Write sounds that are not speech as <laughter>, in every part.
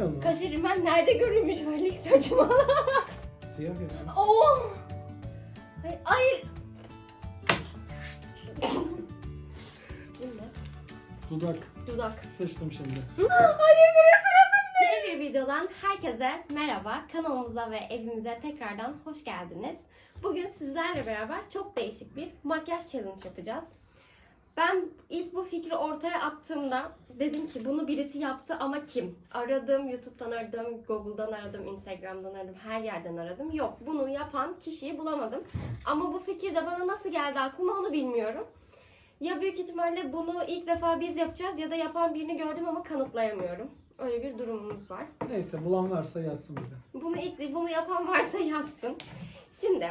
görünmüyor mu? Kaşı rimel nerede görülmüş Halil saçmalama. Siyah ya. Oh! Hayır, hayır. Dudak. dudak. Seçtim şimdi. Hayır burası nasıl Yeni bir videodan herkese merhaba. Kanalımıza ve evimize tekrardan hoş geldiniz. Bugün sizlerle beraber çok değişik bir makyaj challenge yapacağız. Ben ilk bu fikri ortaya attığımda dedim ki bunu birisi yaptı ama kim? Aradım, YouTube'dan aradım, Google'dan aradım, Instagram'dan aradım, her yerden aradım. Yok, bunu yapan kişiyi bulamadım. Ama bu fikir de bana nasıl geldi aklıma onu bilmiyorum. Ya büyük ihtimalle bunu ilk defa biz yapacağız ya da yapan birini gördüm ama kanıtlayamıyorum. Öyle bir durumumuz var. Neyse bulan varsa yazsın bize. Bunu ilk bunu yapan varsa yazsın. Şimdi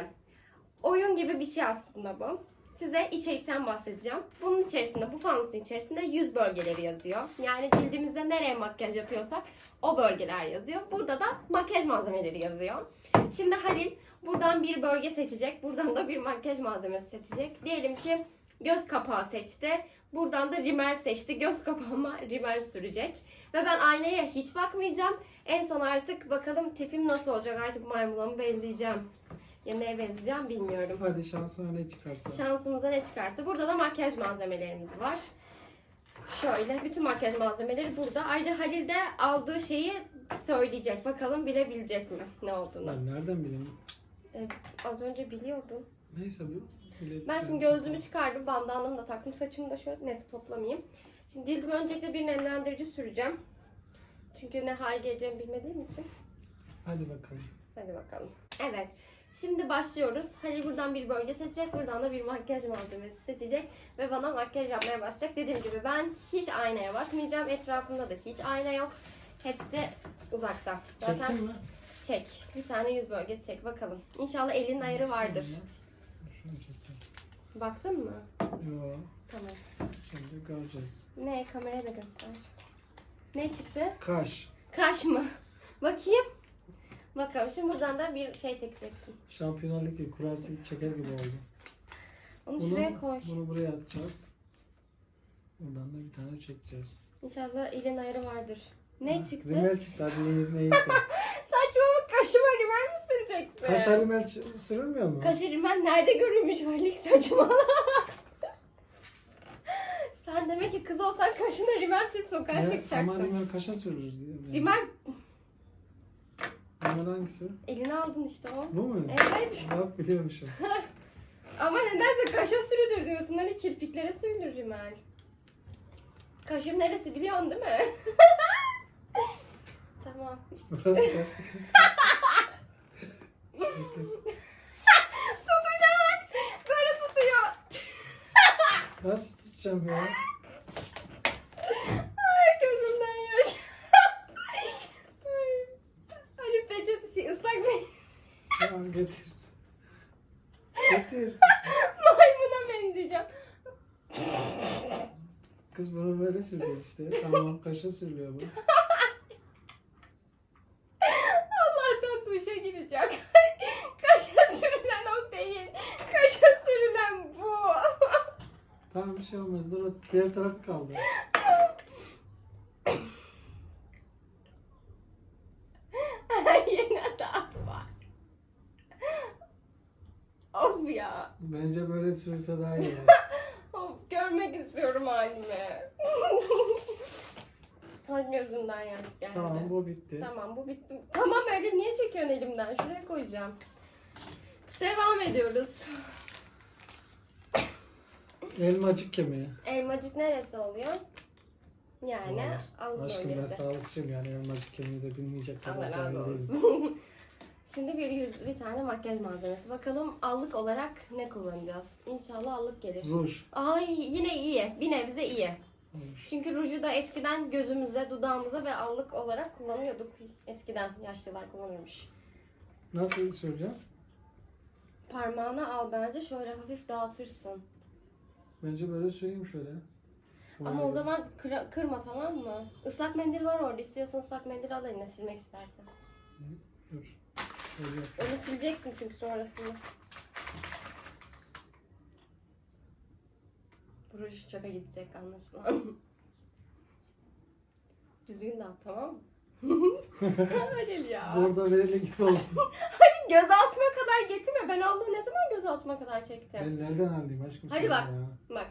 oyun gibi bir şey aslında bu. Size içerikten bahsedeceğim. Bunun içerisinde, bu fanusun içerisinde yüz bölgeleri yazıyor. Yani cildimizde nereye makyaj yapıyorsak o bölgeler yazıyor. Burada da makyaj malzemeleri yazıyor. Şimdi Halil buradan bir bölge seçecek. Buradan da bir makyaj malzemesi seçecek. Diyelim ki göz kapağı seçti. Buradan da rimel seçti. Göz kapağıma rimel sürecek. Ve ben aynaya hiç bakmayacağım. En son artık bakalım tipim nasıl olacak. Artık maymuna mı benzeyeceğim? Ya neye benzeyeceğim bilmiyorum. Hadi şansına ne çıkarsa. Şansımıza ne çıkarsa. Burada da makyaj malzemelerimiz var. Şöyle bütün makyaj malzemeleri burada. Ayrıca Halil de aldığı şeyi söyleyecek. Bakalım bilebilecek mi ne olduğunu. Ben nereden bileyim? Ee, az önce biliyordum. Neyse bu. bile- Ben şimdi gözlüğümü çıkardım. Bandanamı da taktım. Saçımı da şöyle neyse toplamayayım. Şimdi cildime öncelikle bir nemlendirici süreceğim. Çünkü ne hal geleceğimi bilmediğim için. Hadi bakalım. Hadi bakalım. Evet. Şimdi başlıyoruz. Halil buradan bir bölge seçecek. Buradan da bir makyaj malzemesi seçecek. Ve bana makyaj yapmaya başlayacak. Dediğim gibi ben hiç aynaya bakmayacağım. Etrafımda da hiç ayna yok. Hepsi uzakta. Zaten Çektin mi? çek. Bir tane yüz bölgesi çek bakalım. İnşallah elinin ayarı vardır. Şunu çektim. Baktın mı? Yo. Tamam. Şimdi göreceğiz. Ne? Kameraya da göster. Ne çıktı? Kaş. Kaş mı? <laughs> Bakayım. Bakalım. Şimdi buradan da bir şey çekeceksin. Şampiyonlar Ligi kurası çeker gibi oldu. Onu Bunu, şuraya koy. bunu buraya atacağız. Buradan da bir tane çekeceğiz. İnşallah elin ayarı vardır. Ne Ha, çıktı? Rimel çıktı hadi neyiniz neyse. <laughs> Saçmalama kaşıma rimel mi süreceksin? Kaşa rimel sürülmüyor mu? Kaşı rimel nerede görülmüş Halil saçmalama. <laughs> Sen demek ki kız olsan kaşına rimel sürüp sokağa Ne? çıkacaksın. Ama rimel kaşa sürülür. Rimel Rimel hangisi? eline aldın işte o. Bu mu? Evet. Bak biliyormuşum. <laughs> Ama nedense kaşa sürülür diyorsun. Hani kirpiklere sürülür rimel. Kaşım neresi biliyorsun değil mi? <laughs> tamam. Burası kaş. <laughs> Tutunca bak. Böyle tutuyor. Nasıl tutacağım ya? Ay gözümden yaş. Ay. Ali peçetesi ıslak bir Tamam getir. Getir. <laughs> maymuna benzeyeceğim. Kız bunu böyle süreceğiz işte. Tamam kaşa sürülüyor bu. Allah'tan duşa girecek. <laughs> Kaşa sürülen o değil. Kaşa sürülen bu. Tamam bir şey olmaz. Dur diğer tarafı kaldı. Her yerine dağıt var. Of ya. Sürse daha iyi. <laughs> Of görmek istiyorum halimi. Ay gözümden yaş geldi. tamam bu bitti. Tamam bu bitti. Tamam öyle niye çekiyorsun elimden? Şuraya koyacağım. Devam ediyoruz. Elmacık kemiği. Elmacık neresi oluyor? Yani alın Aşkım ben bölgesi. sağlıkçıyım yani elmacık kemiği de bilmeyecek kadar Allah cahil razı değilim. olsun. Şimdi bir yüz, bir tane makyaj malzemesi. Bakalım allık olarak ne kullanacağız? İnşallah allık gelir. Ruj. Ay yine iyi. Bir nebze iyi. Ruj. Çünkü ruju da eskiden gözümüze, dudağımıza ve allık olarak kullanıyorduk. Eskiden yaşlılar kullanırmış. Nasıl süreceğim? Parmağına al bence şöyle hafif dağıtırsın. Bence böyle süreyim şöyle. Ama o zaman kıra- kırma tamam mı? Islak mendil var orada. İstiyorsan ıslak mendil al eline silmek istersen. Dur. Onu sileceksin çünkü sonrasında. Bu ruj çöpe gidecek anlaşılan. <laughs> Düzgün dağıt tamam mı? <laughs> Halil ya. Bordo verili gibi oldu. Göz altıma kadar getirme. Ben Allah'ı ne zaman göz altıma kadar çektim? ben nereden anlayayım aşkım? Hadi bak. Ya. Bak.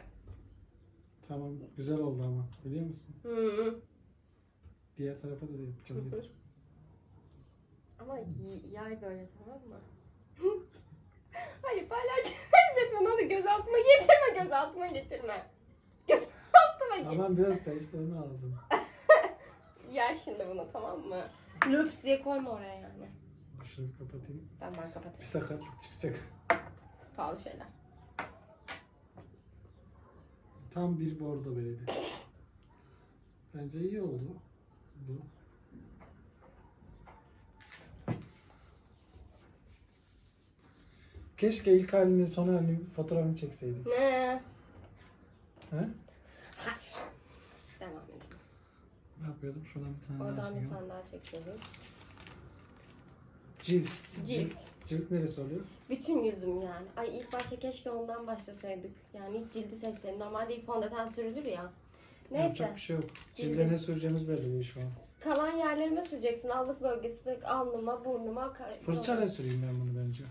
Tamam güzel oldu ama biliyor musun? Hı. Diğer tarafa da yapacağım. getir. <laughs> Ama y- yay böyle tamam mı? <laughs> Hayır paylaş. Benzetme onu göz altıma getirme göz altıma getirme. Göz altıma git. Tamam biraz da işte onu aldım. <laughs> Yer şimdi bunu tamam mı? Löps diye koyma oraya yani. Şunu bir kapatayım. Tamam ben Bir kapatayım. sakatlık çıkacak. Pahalı şeyler. Tam bir bordo verili. Bence iyi oldu. Bu. Keşke ilk halini son halini fotoğrafını çekseydik. Ne? He? Hayır. Devam edelim. Ne yapıyordum? Şuradan bir tane daha Oradan bir çekiyorum. tane daha çekiyoruz. Cilt. Cilt. Cilt neresi oluyor? Bütün yüzüm yani. Ay ilk başta keşke ondan başlasaydık. Yani ilk cildi seçseydim. Normalde ilk fondöten sürülür ya. Neyse. Yapacak bir şey yok. Cildi. Cilde ne süreceğimiz belli değil şu an. Kalan yerlerime süreceksin. Allık bölgesi, alnıma, burnuma. ka- Fırçayla süreyim ben bunu bence.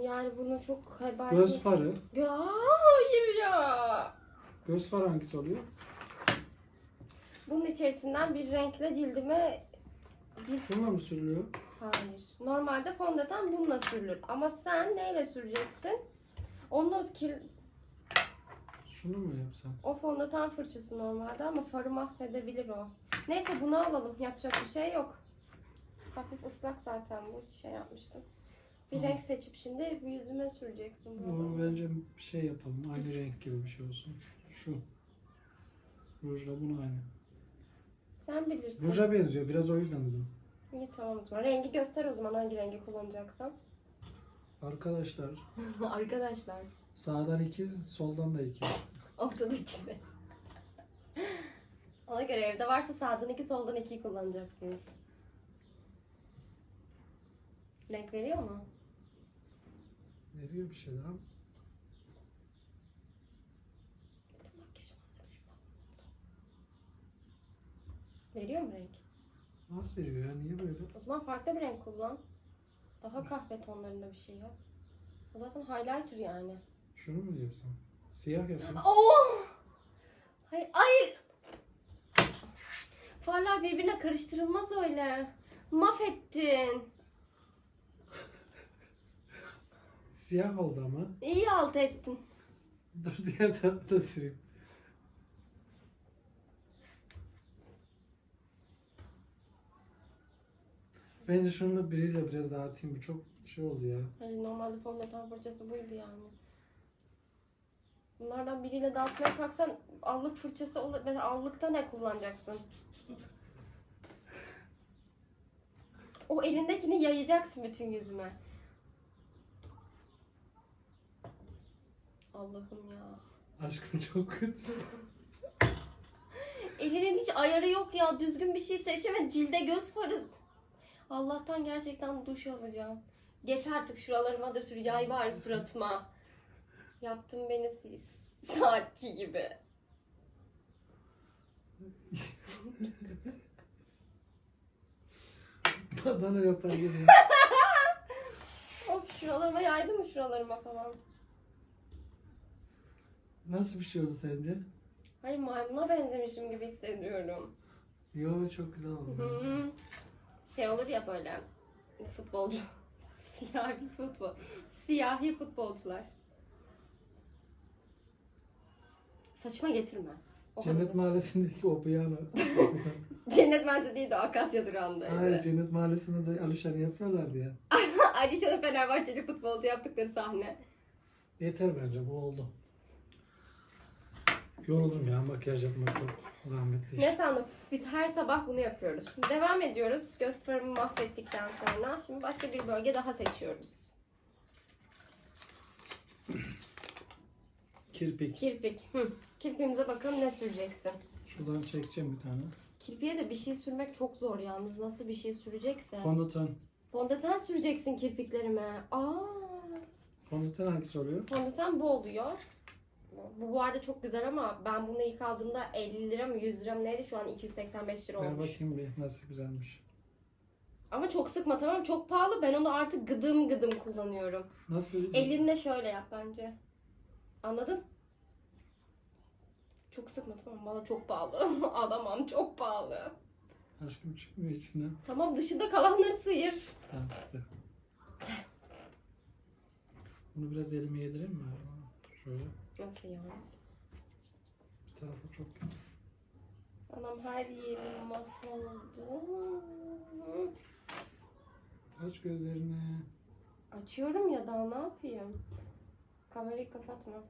Yani bunu çok belki... Göz farı. Ya hayır ya. Göz farı hangisi oluyor? Bunun içerisinden bir renkle cildime cilt Şununla mı sürülüyor? Hayır. Normalde fondöten bununla sürülür. Ama sen neyle süreceksin? Onu kir... Şunu mu yapsam? O fondöten fırçası normalde ama farı mahvedebilir o. Neyse bunu alalım. Yapacak bir şey yok. Hafif ıslak zaten bu. Şey yapmıştım. Bir renk seçip şimdi yüzüme süreceksin Bunu bunu. bence bir şey yapalım. Aynı renk gibi bir şey olsun. Şu. Rujla bunu aynı. Sen bilirsin. Ruja benziyor. Biraz o yüzden dedim. İyi tamam o zaman. Rengi göster o zaman hangi rengi kullanacaksan. Arkadaşlar <laughs> Arkadaşlar. sağdan iki, soldan da iki. <laughs> Ortada içinde. <laughs> Ona göre evde varsa sağdan iki soldan ikiyi kullanacaksınız. Renk veriyor mu? Veriyor bir şeyler ama. Veriyor mu renk? Nasıl veriyor ya? Niye böyle? O zaman farklı bir renk kullan. Daha kahve tonlarında bir şey yap. O zaten highlighter yani. Şunu mu yapsam? Siyah yapayım. Oh! Hayır, hayır. Farlar birbirine karıştırılmaz öyle. Mahvettin. Siyah oldu ama. İyi alt ettin. Dur diğer tarafı da süreyim. Bence şunu biriyle biraz dağıtayım. Bu çok şey oldu ya. Hani normalde fondöten fırçası buydu yani. Bunlardan biriyle dağıtmaya kalksan allık fırçası olur. Mesela allıkta ne kullanacaksın? O elindekini yayacaksın bütün yüzüme. Allah'ım ya. Aşkım çok kötü. <laughs> Elinin hiç ayarı yok ya. Düzgün bir şey seçeme. Cilde göz farı. Allah'tan gerçekten duş alacağım. Geç artık şuralarıma da sür. Yay bari suratıma. Yaptın beni s- <laughs> saatçi gibi. Badana yapar gibi. Of şuralarıma yaydı mı şuralarıma falan? Nasıl bir şey oldu sence? Hayır maymuna benzemişim gibi hissediyorum. Yo çok güzel oldu. Hı. Şey olur ya böyle futbolcu. <laughs> Siyahi futbol. Siyahi futbolcular. Saçma getirme. O Cennet kadar. Mahallesi'ndeki o piyano. <laughs> Cennet bence değil de Akasya durağındaydı. Hayır Cennet Mahallesi'nde de Alişan'ı yapıyorlardı ya. <laughs> Alişan'ı Fenerbahçeli futbolcu yaptıkları sahne. Yeter bence bu oldu. Yoruldum ya makyaj yapmak çok zahmetli iş. Ne sandın? Biz her sabah bunu yapıyoruz. Şimdi devam ediyoruz. Göz farımı mahvettikten sonra. Şimdi başka bir bölge daha seçiyoruz. Kirpik. Kirpik. Hı. Kirpiğimize bakalım ne süreceksin. Şuradan çekeceğim bir tane. Kirpiğe de bir şey sürmek çok zor yalnız. Nasıl bir şey sürecekse. Fondöten. Fondöten süreceksin kirpiklerime. Aa, Fondöten hangisi oluyor? fondöten bu oluyor. Bu. Bu arada çok güzel ama ben bunu ilk aldığımda 50 lira mı 100 lira mı neydi? Şu an 285 lira Ver olmuş. bakayım bir nasıl güzelmiş. Ama çok sıkma tamam? Çok pahalı. Ben onu artık gıdım gıdım kullanıyorum. Nasıl? Elinle şöyle yap bence. Anladın? Çok sıkma tamam? Bana çok pahalı. <laughs> Alamam çok pahalı. Aşkım çıkmıyor içinden. Tamam dışında kalanları sıyır. Tamam çıktı. Bunu biraz elime yedireyim mi? Şöyle. Nasıl yani? Bir tarafı çok kötü. Anam her yerim mahvoldu. Aç gözlerini. Açıyorum ya daha ne yapayım? Kamerayı kapatma.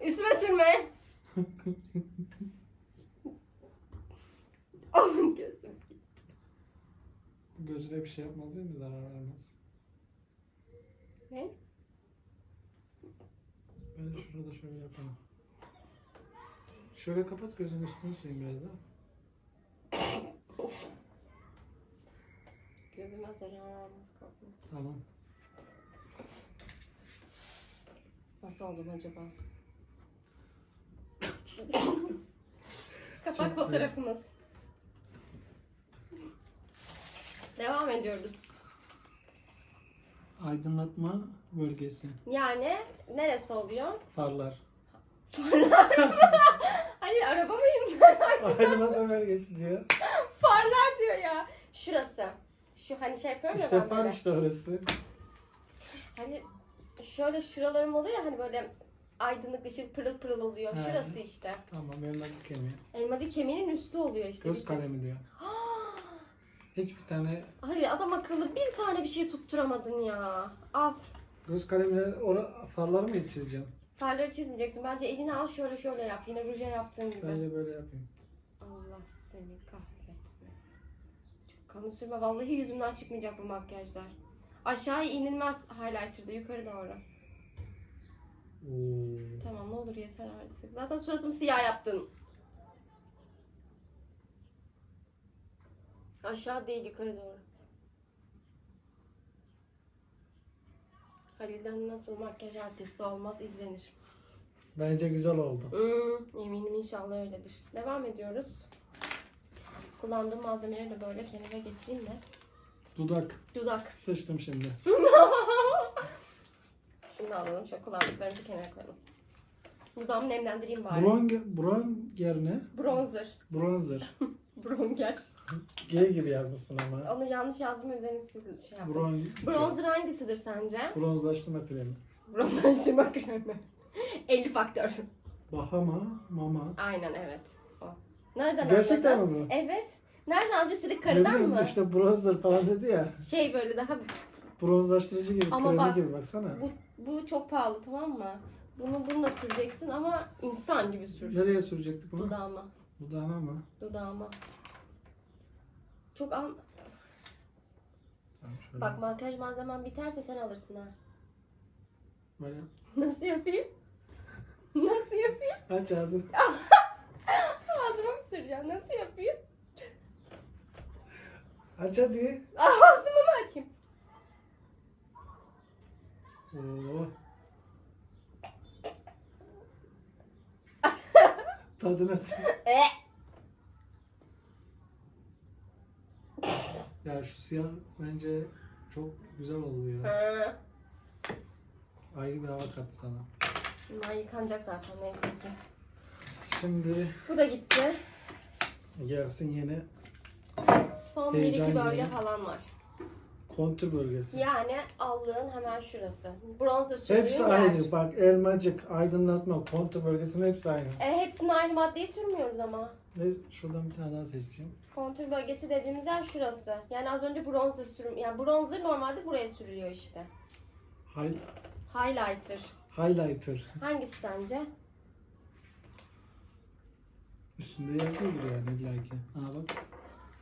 Üstüme sürme. <laughs> Aman gözüm. Gözüne bir şey yapmaz değil mi? Zarar vermez. Ne? Bence şurada şöyle yapalım. Şöyle kapat gözünün üstünü suyun biraz da. Gözüme zarar vermez korkma. Tamam. Nasıl oldum acaba? <coughs> Çok Kapak güzel. fotoğrafımız. Devam ediyoruz. Aydınlatma bölgesi. Yani neresi oluyor? Farlar. <laughs> Hani araba mıyım ben? <laughs> Aydınlatma bölgesi diyor. Farlar diyor ya. Şurası. Şu hani şey yapıyorum ya İşte ben far böyle. işte orası. Hani şöyle şuralarım oluyor ya hani böyle aydınlık ışık pırıl pırıl oluyor. He. Şurası işte. Tamam elması kemiği. Elmadı kemiğinin üstü oluyor işte. Göz bizim. kalemi diyor. <gasps> Hiçbir tane Hayır adam akıllı bir tane bir şey tutturamadın ya. Al. göz kalemine ora, farları mı çizeceğim? Farları çizmeyeceksin. Bence elini al şöyle şöyle yap. Yine ruja yaptığın gibi. Bence böyle yapayım. Allah seni kahretme. Çok kanı sürme. Vallahi yüzümden çıkmayacak bu makyajlar. Aşağıya inilmez highlighter'da yukarı doğru. Oo. Tamam ne olur yeter artık. Zaten suratımı siyah yaptın. Aşağı değil yukarı doğru. Halil'den nasıl makyaj artisti olmaz izlenir. Bence güzel oldu. Hmm, eminim inşallah öyledir. Devam ediyoruz. Kullandığım malzemeleri de böyle kenara getireyim de. Dudak. Dudak. Sıçtım şimdi. <laughs> Şunu da alalım. Şöyle kullandıklarımızı kenara koyalım. Dudağımı nemlendireyim bari. Bron, bron yerine Bronzer. bronzer. <laughs> Bronger. G gibi yazmışsın ama. Onu yanlış yazdım üzerine sil- şey yaptım. Bron, Bronzer hangisidir sence? Bronzlaştırma kremi. Bronzlaştırma kremi. <laughs> 50 faktör. Bahama, mama. Aynen evet. O. Nereden Gerçekten anladın? mi bu? Evet. Nereden dedik Ne karıdan bileyim, mı? İşte bronzer falan dedi ya. Şey böyle daha Bronzlaştırıcı gibi, Ama kremi bak, gibi baksana. bu, bu çok pahalı tamam mı? Bunu bununla süreceksin ama insan gibi sür. Nereye sürecektik bunu? Dudağıma. Dudağına mı? Dudağıma. Çok. Tamam şöyle. Bak makyaj malzemen biterse sen alırsın ha. Böyle. <laughs> Nasıl yapayım? <laughs> Nasıl yapayım? Aç ağzını. <laughs> Ağzıma mı süreceğim? Nasıl yapayım? Aç hadi. Ağzıma mı açayım? Oo. Tadı nasıl? E. Ya şu siyah bence çok güzel oldu ya. Ha. Ayrı bir hava kattı sana. Bunlar yıkanacak zaten neyse ki. Şimdi Bu da gitti. gelsin yine Son bir Heyecan iki bölge falan var. Kontür bölgesi. Yani allığın hemen şurası. Bronzer sürdüğüm Hepsi yer. aynı. Bak elmacık, aydınlatma, kontür bölgesinin hepsi aynı. E, hepsini aynı maddeyi sürmüyoruz ama. Ve şuradan bir tane daha seçeceğim. Kontür bölgesi dediğimiz yer şurası. Yani az önce bronzer sürüm. Yani bronzer normalde buraya sürülüyor işte. High, Highlighter. highlighter. Hangisi sence? Üstünde yazıyor yani illa ki. Aa bak.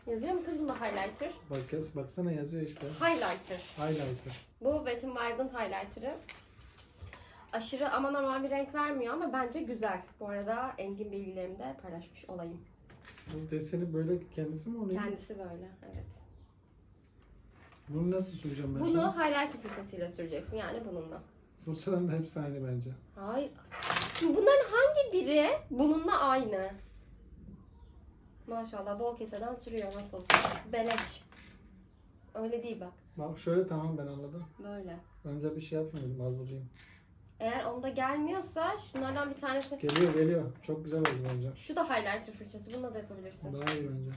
Yazıyor mu kız bunda highlighter? Bak yaz, baksana yazıyor işte. Highlighter. Highlighter. Bu Wet n Wild'ın highlighter'ı. Aşırı aman aman bir renk vermiyor ama bence güzel. Bu arada engin bilgilerimi de paylaşmış olayım. Bu deseni böyle kendisi mi oluyor? Kendisi böyle, evet. Bunu nasıl süreceğim ben Bunu şimdi? highlighter fırçasıyla süreceksin yani bununla. Fırçaların da hepsi aynı bence. Hayır. Şimdi bunların hangi biri bununla aynı? Maşallah bol keseden sürüyor nasılsa. Beleş. Öyle değil bak. Bak şöyle tamam ben anladım. Böyle. Önce bir şey yapmayayım hazırlayayım. Eğer onda gelmiyorsa şunlardan bir tanesi. Geliyor geliyor. Çok güzel oldu bence. Şu da highlighter fırçası. Bununla da yapabilirsin. Daha iyi bence.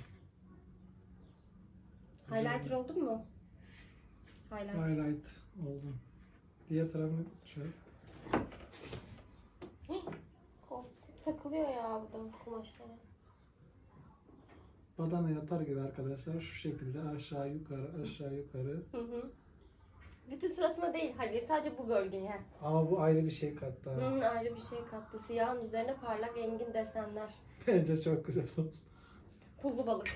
Highlighter oldun mu? Highlighter. Highlight oldu. Diğer tarafını şöyle. Kol takılıyor ya burada kumaşlara. Badana yapar gibi arkadaşlar şu şekilde aşağı yukarı aşağı yukarı. Hı hı. Bütün suratıma değil Halil sadece bu bölgeye. Ama bu ayrı bir şey kattı. ha. Hı, ayrı bir şey kattı. Siyahın üzerine parlak engin desenler. Bence çok güzel oldu. Pullu balık.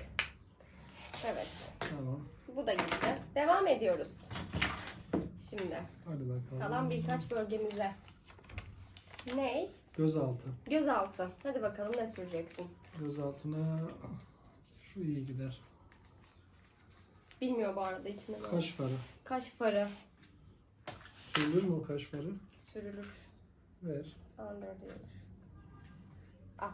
Evet. Tamam. Bu da gitti. Devam ediyoruz. Şimdi Hadi bakalım. kalan birkaç bölgemize. Ne? Gözaltı. Gözaltı. Hadi bakalım ne süreceksin? Gözaltına şu iyi gider. Bilmiyor bu arada içinde ne var. Kaş farı. Kaş farı Sürülür mü o kaş farı? sürülür. Ver. Under diyorlar. Al.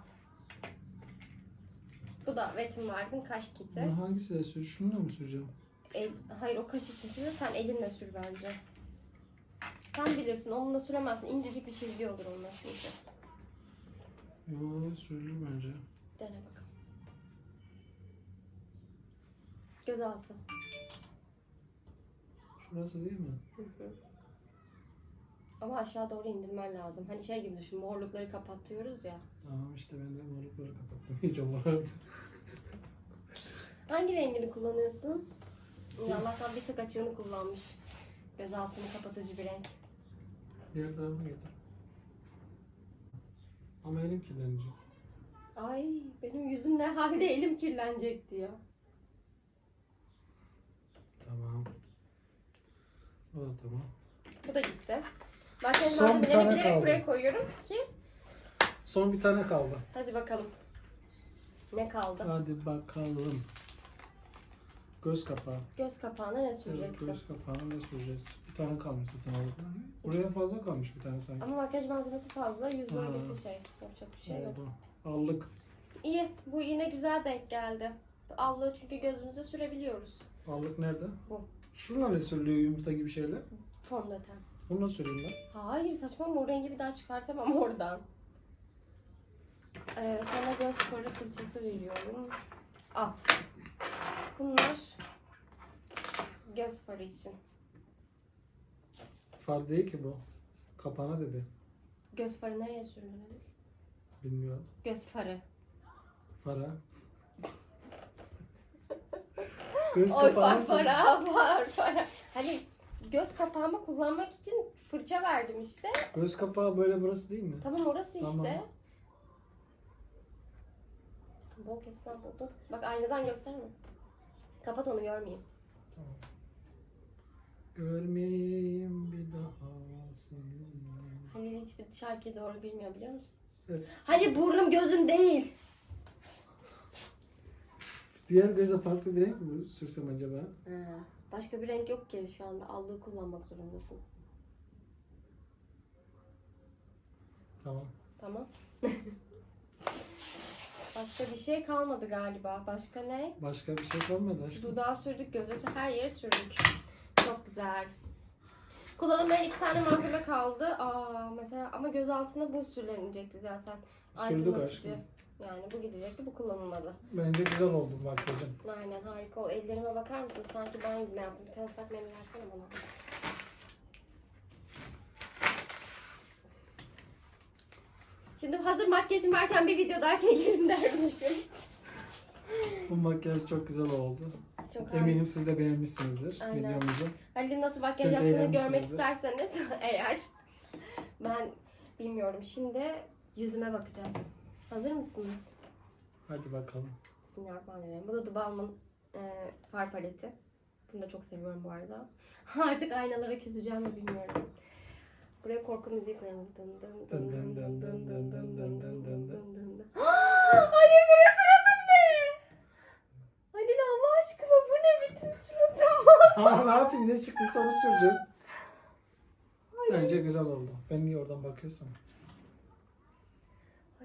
Bu da Wet n Wild'in kaş kiti. Bunu hangisiyle sür? Şununla mı süreceğim? El, hayır o kaş için sürüyor. Sen elinle sür bence. Sen bilirsin. Onunla süremezsin. İncecik bir çizgi olur onunla çünkü. Yo sürülür bence. Dene bakalım. Gözaltı. Şurası değil mi? Hı hı. Ama aşağı doğru indirmen lazım. Hani şey gibi düşün. Morlukları kapatıyoruz ya. Tamam işte ben de morlukları kapattım. <laughs> Hiç olmadı. Hangi rengini kullanıyorsun? İyi, Allah'tan bir tık açığını kullanmış. Gözaltını kapatıcı bir renk. Diğer tarafını getir. Ama elim kirlenecek. Ay benim yüzüm ne halde elim kirlenecek diyor. Tamam. O da tamam. Bu da gitti. Makyaj Son bir tane bilerek kaldı. buraya koyuyorum ki. Son bir tane kaldı. Hadi bakalım. Ne kaldı? Hadi bakalım. Göz kapağı. Göz kapağına ne Evet, süreceksin? göz kapağına ne süreceğiz? Bir tane kalmış zaten orada. Buraya fazla kalmış bir tane sanki. Ama makyaj malzemesi fazla, yüz Ha. bölgesi şey. Yapacak bir şey yok. Oldu. Allık. İyi, bu yine güzel denk geldi. Allığı çünkü gözümüze sürebiliyoruz. Allık nerede? Bu. Şuna ne sürülüyor yumurta gibi şeyler? Fondöten. Bunu nasıl süreyim ben? Hayır saçma o rengi bir daha çıkartamam oradan. Ee, sana göz farı fırçası veriyorum. Al. Bunlar göz farı için. Far değil ki bu. Kapağına dedi. Göz farı nereye sürülür? Bilmiyorum. Göz farı. Fara. Göz Oy far para, far para. Hani göz kapağıma kullanmak için fırça verdim işte. Göz kapağı böyle burası değil mi? Tamam orası işte. Tamam. Bol kesilen buldum. Bak aynadan gösterme. Kapat onu görmeyeyim. Tamam. Görmeyeyim bir daha seni. Halil hiçbir şarkıyı doğru bilmiyor biliyor musun? Evet. Halil burnum gözüm değil. Diğer göze farklı bir renk mi sürsem acaba? Ha, başka bir renk yok ki şu anda allığı kullanmak zorundasın. Tamam. Tamam. <laughs> Başka bir şey kalmadı galiba. Başka ne? Başka bir şey kalmadı aşkım. Dudağa sürdük, göze her yere sürdük. Çok güzel. Kullanılmayan iki tane malzeme kaldı. Aa mesela ama göz altına bu sürülecekti zaten. Sürdük Aydınlatıcı. aşkım. Yani bu gidecekti, bu kullanılmadı. Bence güzel oldu makyajın. Aynen harika ol. Ellerime bakar mısın? Sanki ben yüzme yaptım. Bir tane ıslak mendil versene bana. Şimdi hazır makyajım varken bir video daha çekelim dermişim. Bu makyaj çok güzel oldu. Çok harika. Eminim siz de beğenmişsinizdir Aynen. videomuzu. Halil'in nasıl makyaj Siz de yaptığını görmek eğlenmişsinizdir. isterseniz <laughs> eğer ben bilmiyorum. Şimdi yüzüme bakacağız. Hazır mısınız? Hadi bakalım. Bismillahirrahmanirrahim. Bu da The Balmain e, far paleti. Bunu da çok seviyorum bu arada. Artık aynalara küseceğim mi bilmiyorum. Buraya korku müziği koyalım. Dın dın dın dın dın dın dın dın dın dın dın dın dın dın. Halil burası suratım ne? Halil Allah aşkına bu ne bütün suratım. Ama ne yapayım ne çıktıysa onu sürdüm. Bence güzel oldu. Ben niye oradan bakıyorsam.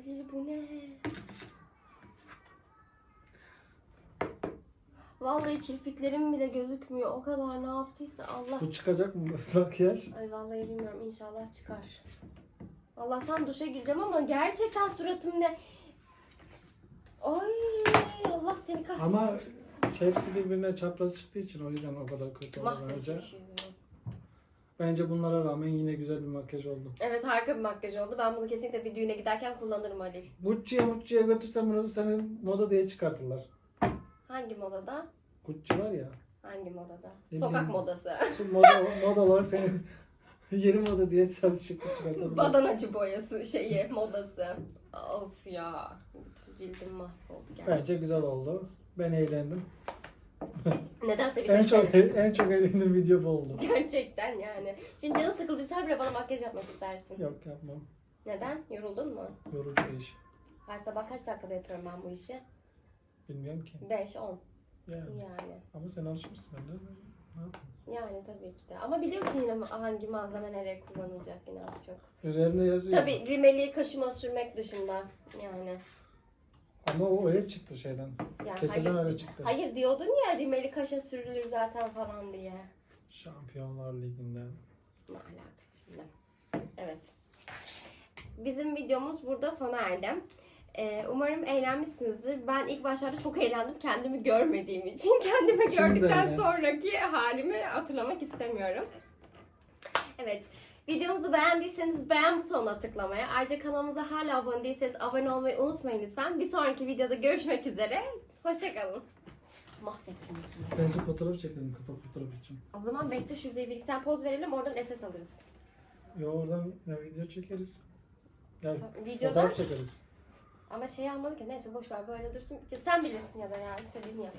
Halil bu ne? Vallahi kirpiklerim bile gözükmüyor. O kadar ne yaptıysa Allah. Bu çıkacak mı <laughs> makyaj? Ay vallahi bilmiyorum inşallah çıkar. Allah'tan duşa gireceğim ama gerçekten suratım ne? Ay Allah seni kahretsin. Ama hepsi birbirine çapraz çıktığı için o yüzden o kadar kötü oldu bence. Bunlara rağmen yine güzel bir makyaj oldu. Evet harika bir makyaj oldu. Ben bunu kesinlikle bir düğüne giderken kullanırım Halil. Gucci'ye Gucci'ye götürsen bunu senin moda diye çıkartırlar. Hangi modada? Gucci var ya. Hangi modada? Ne Sokak bileyim. modası. Şu moda, <laughs> moda olarak senin <laughs> yeni moda diye sen şık çıkartırlar. Badanacı boyası şeyi modası. Of ya. Cildim mahvoldu gerçekten. Bence güzel oldu. Ben eğlendim. Nedense bir En çok şey- <laughs> en çok eğlendiğim video bu oldu. Gerçekten yani. Şimdi canın sıkıldıkça bile bana makyaj yapmak istersin. Yok yapmam. Neden? Yoruldun mu? Yorucu iş. Her sabah kaç dakikada yapıyorum ben bu işi? Bilmiyorum ki. 5, 10 Yani. yani. Ama sen alışmışsın de. Ne yapayım? Yani tabii ki de. Ama biliyorsun yine hangi malzeme nereye kullanılacak yine az çok. Üzerinde yazıyor. Tabii rimeli kaşıma sürmek dışında yani. Ama o öyle çıktı şeyden. Keseden hayır, öyle çıktı. hayır diyordun ya rimeli kaşa sürülür zaten falan diye. Şampiyonlar Ligi'nden. Ne alaka şimdi? Evet. Bizim videomuz burada sona erdi. Ee, umarım eğlenmişsinizdir. Ben ilk başlarda çok eğlendim kendimi görmediğim için. <laughs> Kendimi Şimdi gördükten sonraki halimi hatırlamak istemiyorum. Evet. Videomuzu beğendiyseniz beğen butonuna tıklamaya, ayrıca kanalımıza hala abone değilseniz abone olmayı unutmayın lütfen. Bir sonraki videoda görüşmek üzere. Hoşçakalın. Mahvettim yüzümü. Bence fotoğraf çekelim kapak fotoğrafı için. O zaman bekle şurada bir iki tane poz verelim oradan SS alırız. Ya oradan ya video çekeriz. Ya Videoda fotoğraf çekeriz. Ama şey almadık ya neyse boş ver böyle dursun. Ya Sen bilirsin ya da ya istediğini yap.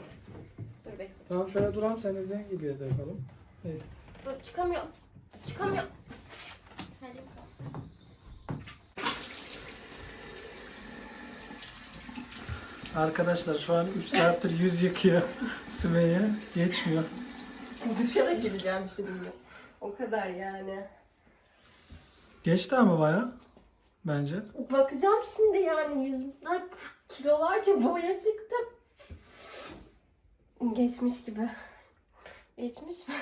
Dur bekle. Tamam şöyle duralım sen dediğin gibi de yapalım. Neyse. Dur çıkamıyorum. Çıkamıyorum. Arkadaşlar şu an 3 saattir yüz yıkıyor <laughs> Sümeyye. Geçmiyor. Duşa da gireceğim şimdi. O kadar yani. Geçti ama baya. Bence. Bakacağım şimdi yani yüzümden kilolarca boya çıktı. Geçmiş gibi. Geçmiş mi?